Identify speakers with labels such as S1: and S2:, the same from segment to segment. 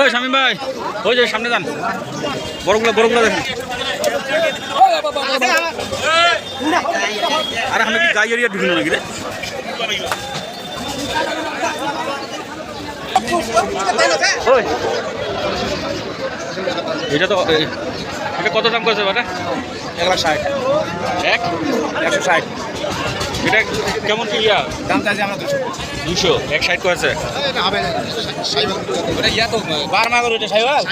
S1: ওই শামিম ভাই, ওই যে সামনে যান। বড়গুলো বড়গুলো দেখেন। আরে আমি কি গাই এরিয়া ঢুকিল নাকি রে? ওই। এটা তো এটা কত দাম করেছে বাটা?
S2: এক লাখ ষাট।
S1: এক?
S2: একশো ষাট।
S1: এটা কেমন কি ইয়া
S2: দাম চাইছি আমরা দুশো
S1: দুশো এক সাইড করেছে
S2: ওটা ইয়া তো বার্মা করে ওটা সাইবাল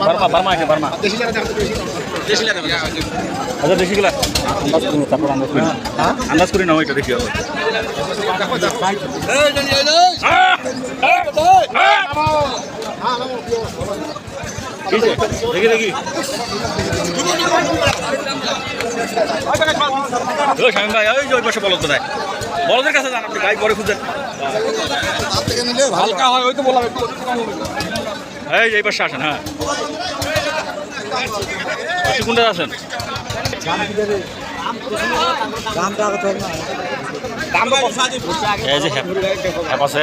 S1: বার্মা বার্মা আছে বার্মা
S2: দেশি যারা দেশি যারা
S1: আচ্ছা দেখি গুলা আন্দাজ করি তারপর আন্দাজ করি আন্দাজ করি না ওইটা দেখি আবার দেখি দেখি। ওই ভাই ওই পাশে বলদ দেয় বলদের কাছে যান আপনি গাই পরে খুঁজেন।
S2: হালকা হয়, ওই
S1: এই এই পাশে আসেন হ্যাঁ। কোনটা
S2: কম
S1: এই যে হ্যাপ যাও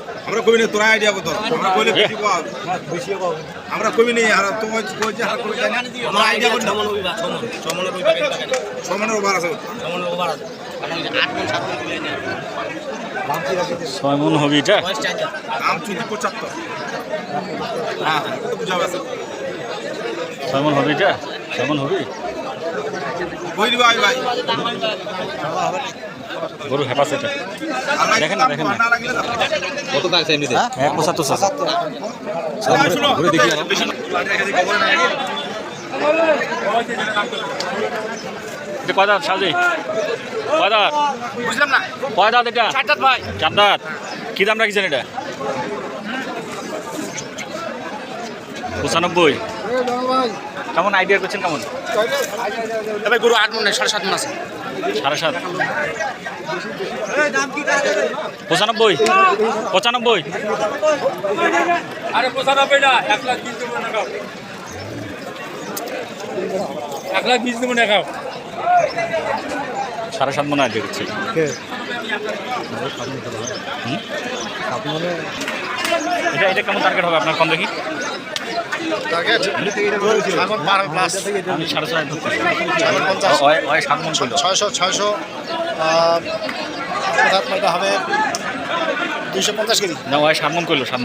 S2: আমরা কবি নেই তোরা আইডিয়া কত আমরা কইলে বেশি পাওয়া আমরা কবি নেই আর তো কই যে হার করে জানি আমরা আইডিয়া করি না। সমানের ওভার আছে।
S1: ছয় মন হবে এটা?
S2: দাম চুদি পঁচাত্তর। হ্যাঁ হ্যাঁ। এটা তো বুঝা গেছে।
S1: ছয় মন হবে এটা? ছয় মন হবে?
S2: কই দিবা ভাই? ভাই
S1: গরু হ্যাপ আছে এটা। দেখেন না, দেখেন না।
S3: কত টাকা চাই এমনিতে?
S1: এক পঁচাত্তর
S3: ঘুরে দেখি আরও।
S2: বেশি খবর নাই
S1: এটা কয় দাঁত সাজি? কয় দাঁত?
S2: বুঝলাম না।
S1: এটা?
S2: চারটাত ভাই।
S1: কী দাম রাখিছেন এটা? পঁচানব্বই। কেমন আইডিয়া করছেন কেমন?
S2: তবে গরু আট মন সাড়ে সাত মন আছে।
S1: সাড়ে সাত। পঁচানব্বই পঁচানব্বই।
S4: আরে পঁচানব্বই না এক লাখ বিশ দেবো না খাও এক লাখ বিশ দেবো না
S1: সাড়ে সাত মনে আইডিয়া করছে? এটা এটা কেমন টার্গেট হবে আপনার কম দেখি? মন
S5: ছয়শো হবে দুইশো পঞ্চাশ কেজি।
S1: না ওই সাত করল সাত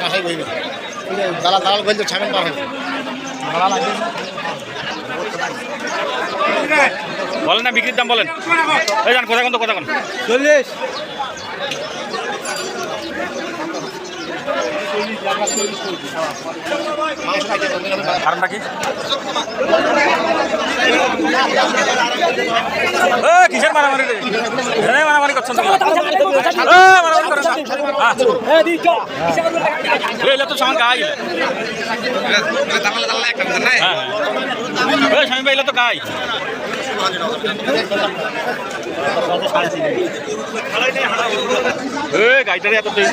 S5: কাঁসাই বইবে। দালাল
S1: বলেন না বিক্রির দাম বলেন। এই যান কথা কোন কথা কোন?
S4: চল্লিশ।
S1: কি কিসের মারামারি রে? মারামারি করছেন তো? সামান গাই হ্যাঁ হ্যাঁ। স্বামী ভাই তো গাই গাইটারে এত তেজ